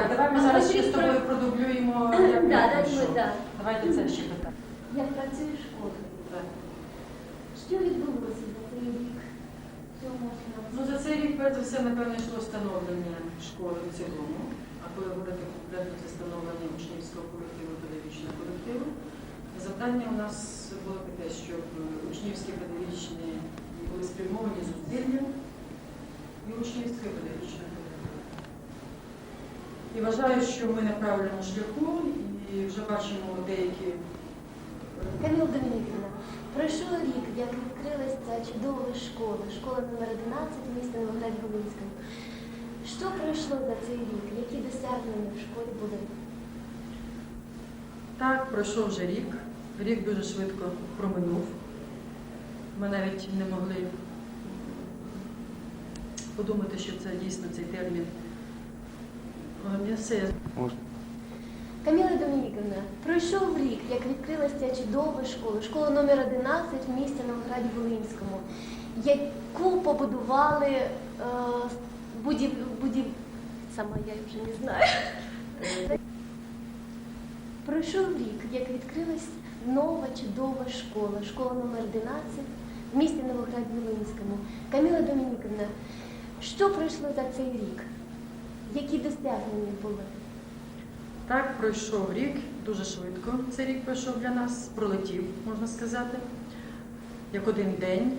Так, давай ми зараз ще з тобою про- продублюємо, як Да, да, пройшов. ми, да. Давайте це ще питання. Я працюю в школі. Що відбулося за цей рік? Що можна Ну, за цей рік, перш за все, напевно, йшло встановлення школи в цілому. А коли говорити конкретно за встановлення учнівського колективу, педагогічного колективу, завдання у нас було таке, щоб е, учнівські педагогічні були спрямовані зусилля і педагогічного колективу. І вважаю, що ми на правильному шляху і вже бачимо деякі е, Каміл Домініківна, пройшов рік, як відкрилась ця чудова школа, школа номер 11 міста Новоград-Волинському. Що пройшло за цей рік? Які досягнення в школі були? Так, пройшов вже рік. Рік дуже швидко проминув. Ми навіть не могли подумати, що це дійсно цей термін. Можна. Каміла Домініківна, пройшов рік, як відкрилась ця чудова школа, школа номер 11 в місті Новограді-Волинському, яку побудували е, будів, будів... Сама я вже не знаю. Пройшов рік, як відкрилась нова чудова школа, школа номер 11 в місті Новоград-Волинському. Каміла Домініківна, що пройшло за цей рік? Які досягнення були? Так, пройшов рік, дуже швидко цей рік пройшов для нас, пролетів, можна сказати, як один день.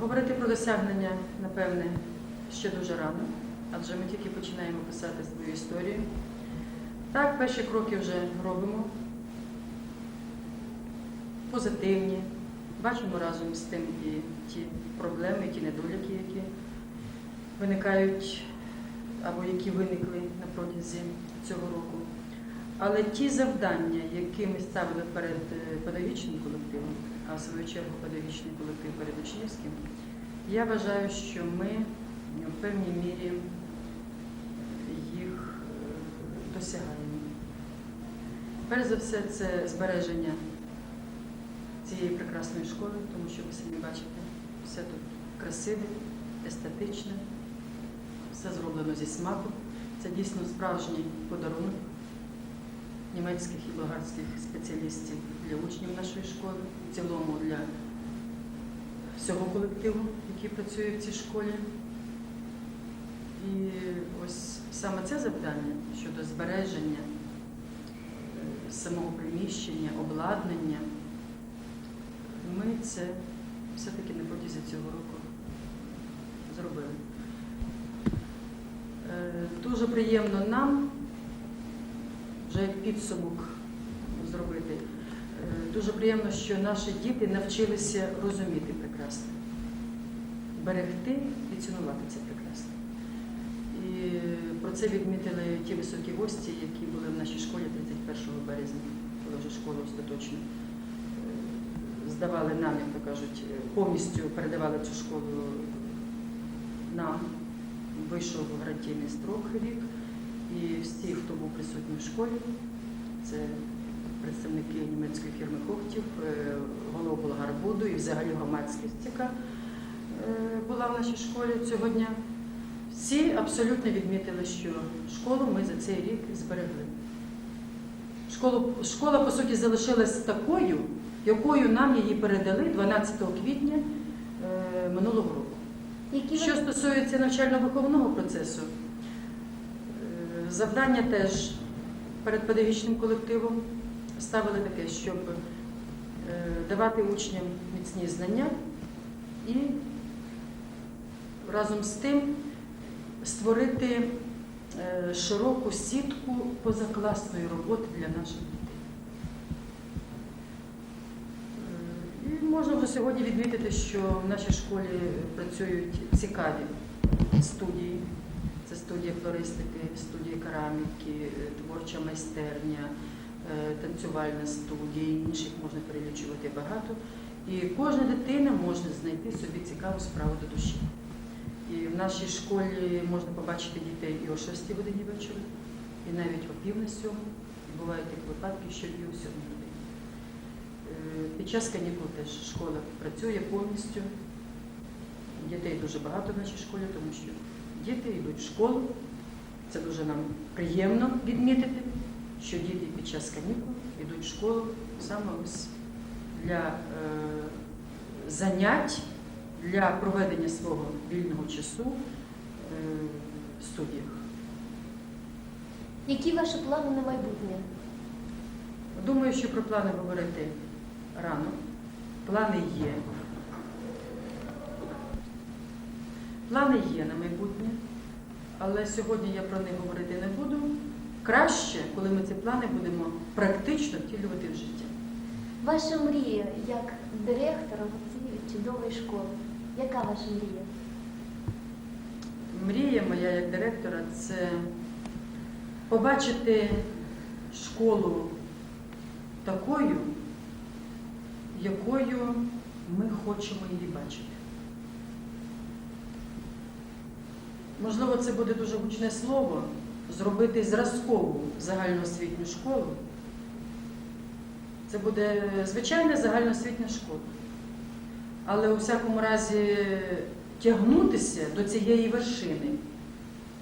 Говорити про досягнення, напевне, ще дуже рано, адже ми тільки починаємо писати свою історію. Так, перші кроки вже робимо. Позитивні. Бачимо разом з тим і ті проблеми, і ті недоліки, які виникають або які виникли на протязі цього року. Але ті завдання, які ми ставили перед е, педагогічним колективом, а в свою чергу педагогічний колектив перед учнівським, я вважаю, що ми в певній мірі їх е, досягаємо. Перш за все, це збереження цієї прекрасної школи, тому що ви самі бачите, все тут красиве, естетичне, все зроблено зі смаком. Це дійсно справжній подарунок німецьких і болгарських спеціалістів для учнів нашої школи, в цілому для всього колективу, який працює в цій школі. І ось саме це завдання щодо збереження е, самого приміщення, обладнання, ми це все-таки на протязі цього року зробили. Е, Дуже приємно нам вже як підсумок зробити. Е, Дуже приємно, що наші діти навчилися розуміти прекрасне, берегти і цінувати це прекрасне. І про це відмітили ті високі гості, які були в нашій школі 31 березня, коли вже школа остаточно е, здавали нам, як то кажуть, е, повністю передавали цю школу нам. Вийшов гарантійний строк рік, і всі, хто був присутній в школі, це представники німецької фірми Хохтів, е, голова Болгарбуду і взагалі громадськість, яка е, була в нашій школі цього дня. Всі абсолютно відмітили, що школу ми за цей рік зберегли. Школу, школа, по суті, залишилась такою, якою нам її передали 12 квітня е, минулого року. Які Що стосується навчально-виховного процесу, е, завдання теж перед педагогічним колективом ставили таке, щоб е, давати учням міцні знання і разом з тим створити е, широку сітку позакласної роботи для наших дітей. Е, І можна вже сьогодні відмітити, що в нашій школі працюють цікаві студії. Це студія флористики, студія кераміки, творча майстерня, е, танцювальна студія, інших можна перелічувати багато. І кожна дитина може знайти собі цікаву справу до душі. І в нашій школі можна побачити дітей і о 6 годині вечора, і навіть о пів на сьому, і бувають такі випадки, що і у сьомій годині. Е, Під час канікул теж школа працює повністю. Дітей дуже багато в нашій школі, тому що діти йдуть в школу. Це дуже нам приємно відмітити, що діти під час канікул йдуть в школу саме ось для е, занять, для проведення свого вільного часу е, в студіях. Які ваші плани на майбутнє? Думаю, що про плани говорити рано. Плани є. Плани є на майбутнє, але сьогодні я про них говорити не буду. Краще, коли ми ці плани будемо практично втілювати в життя. Ваша мрія як директора цієї чудової школи. Яка ваша мрія? Мрія моя як директора це побачити школу такою, якою ми хочемо її бачити. Можливо, це буде дуже гучне слово зробити зразкову загальноосвітню школу. Це буде звичайна загальноосвітня школа. Але у всякому разі тягнутися до цієї вершини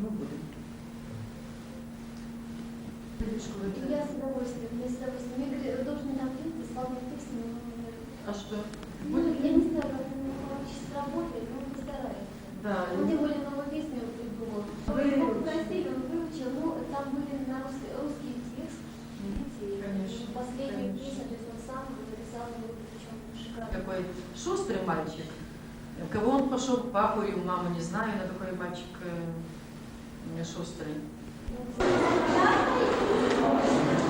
ми будемо. Я с удовольствием, я с удовольствием. Мне должен там песню. А що? Ну, я не знаю, как она получится работать, но постараюсь. Да, Ну, тем более новую песню придумал. Вы- Его попросили, он выучил, ну, там были на русский, русский текст. видите, Конечно, Последнюю песню, то есть он сам написал, ну, причем шикарно. такой шустрый мальчик. Кого он пошел папою, маму не знаю, но такой мальчик э, шустрый.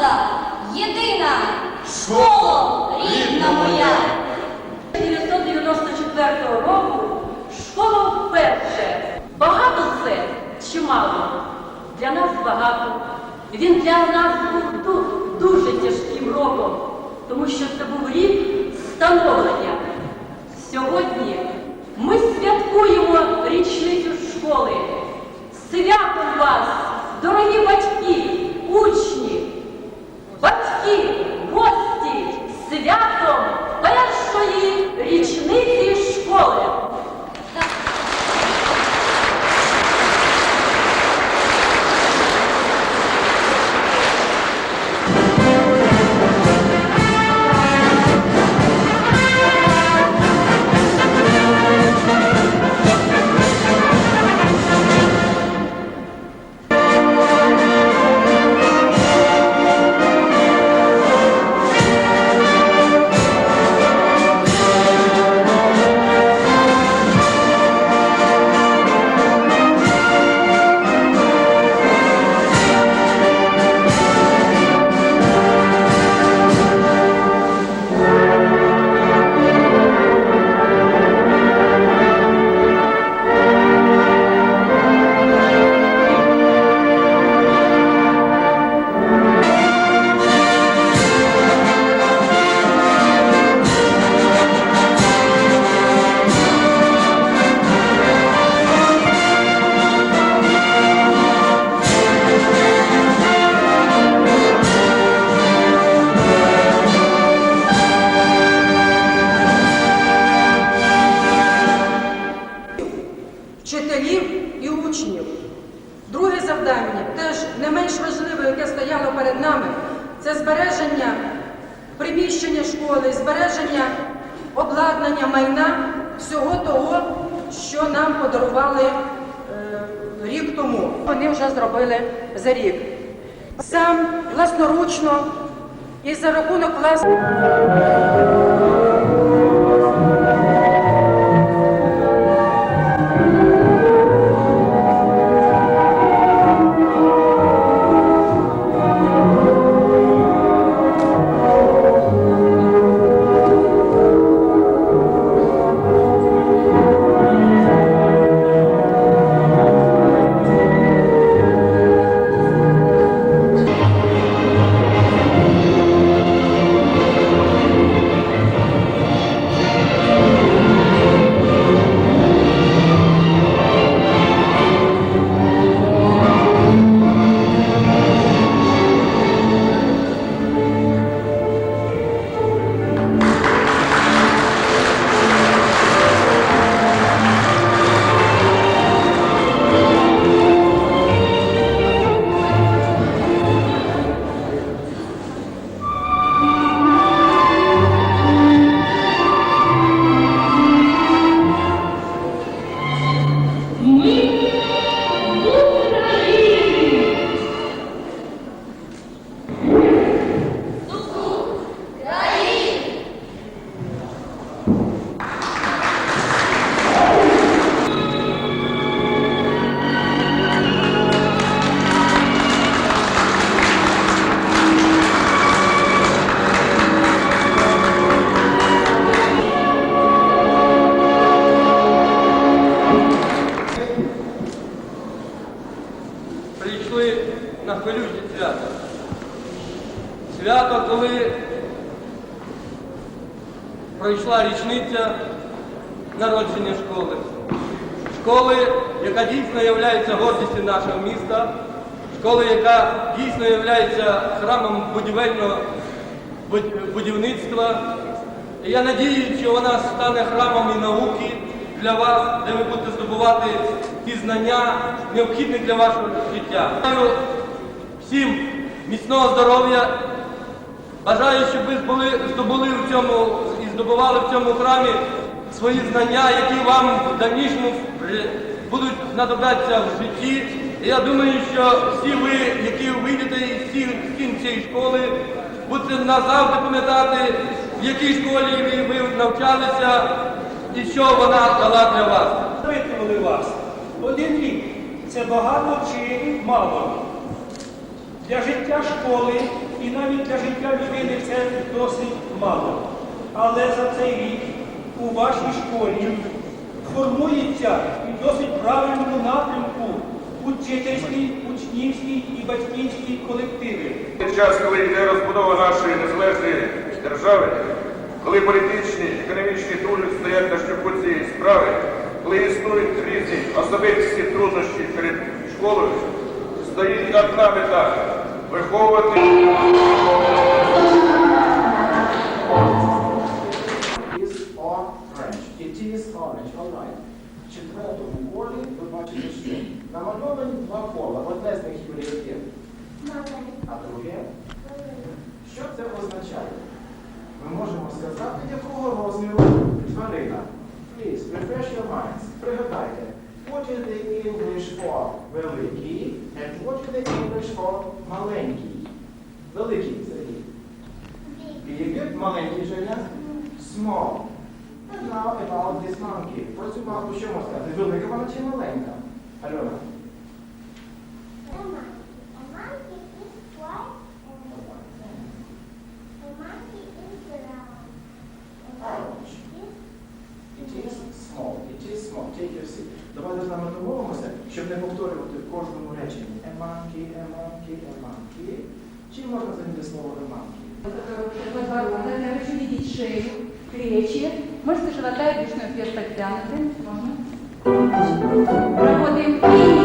горда, єдина, школа рідна моя. 1994 року школа вперше. Багато це чи мало? Для нас багато. Він для нас був ду- дуже тяжким роком, тому що це був рік становлення. Сьогодні Ми святкуємо річницю школи. Святом вас, дорогі батьки, учні, рік тому. Вони вже зробили за рік. Сам власноручно і за рахунок власних. Що вона стане храмом і науки для вас, де ви будете здобувати ті знання, необхідні для вашого життя. Бажаю всім міцного здоров'я. Бажаю, щоб ви збули, здобули в цьому і здобували в цьому храмі свої знання, які вам в дальнішому будуть знадобляться в житті. Я думаю, що всі ви, які вийдете із стін цієї школи, будете назавжди пам'ятати, в якій школі ви, ви навчалися і що вона дала для вас. Запитували вас. Один рік це багато чи мало? Для життя школи і навіть для життя людини це досить мало. Але за цей рік у вашій школі формується і досить правильному напрямку учительський, учнівський і батьківський колективи. Під час, коли йде розбудова нашої незалежної держави, коли політичні, економічні трудності стоять на шляху цієї справи, коли існують різні особисті труднощі перед школою, стоїть одна мета виховувати. is orange. It is orange. All right. В четвертому колі ви бачите, що намальовані два кола. Одне з них є, а друге. Що це означає? Ми можемо сказати, якого розміру тварина. Please, refresh your minds. Пригадайте. What is the English for великий and what is the English for маленький? Великий, Сергій. Big, маленький Женя. Small. And now about this monkey. Про цю мавпу що можна сказати? Велика вона чи маленька? Альона. Orange. It is small. It is small. Take your seat. Давайте з нами домовимося, щоб не повторювати в кожному реченні. A monkey, a monkey, a monkey Чим можна замінити слово a monkey? Подбородок, я хочу видеть шею, плечи, мышцы живота и брюшной вверх подтянуты. Можно? Работаем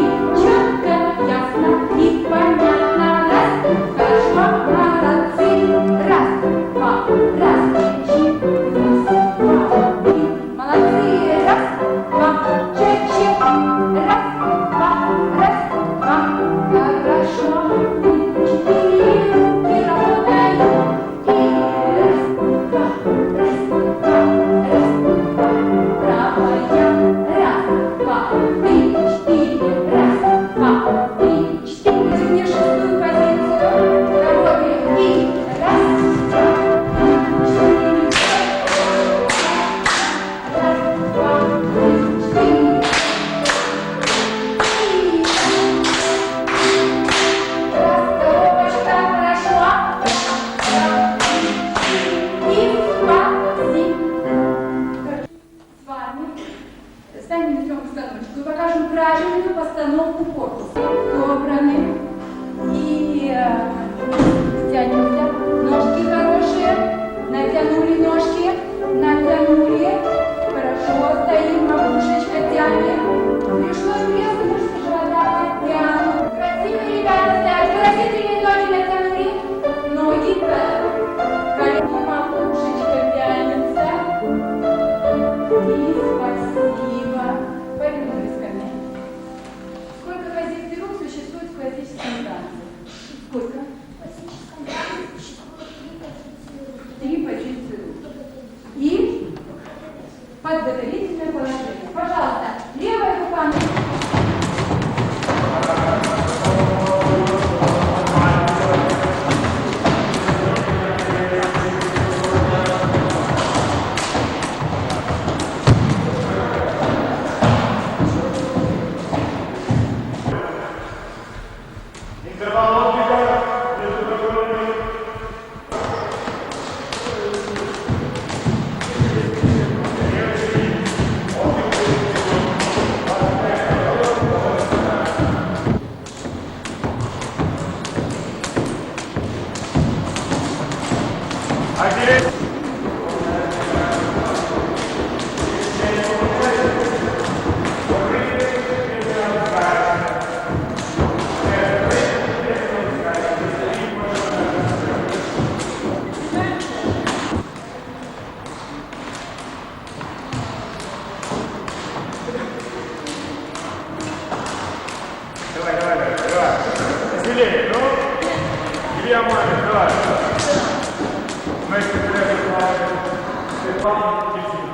dietro, giriamo anche, vai. Non è che deve fare, se fa, che si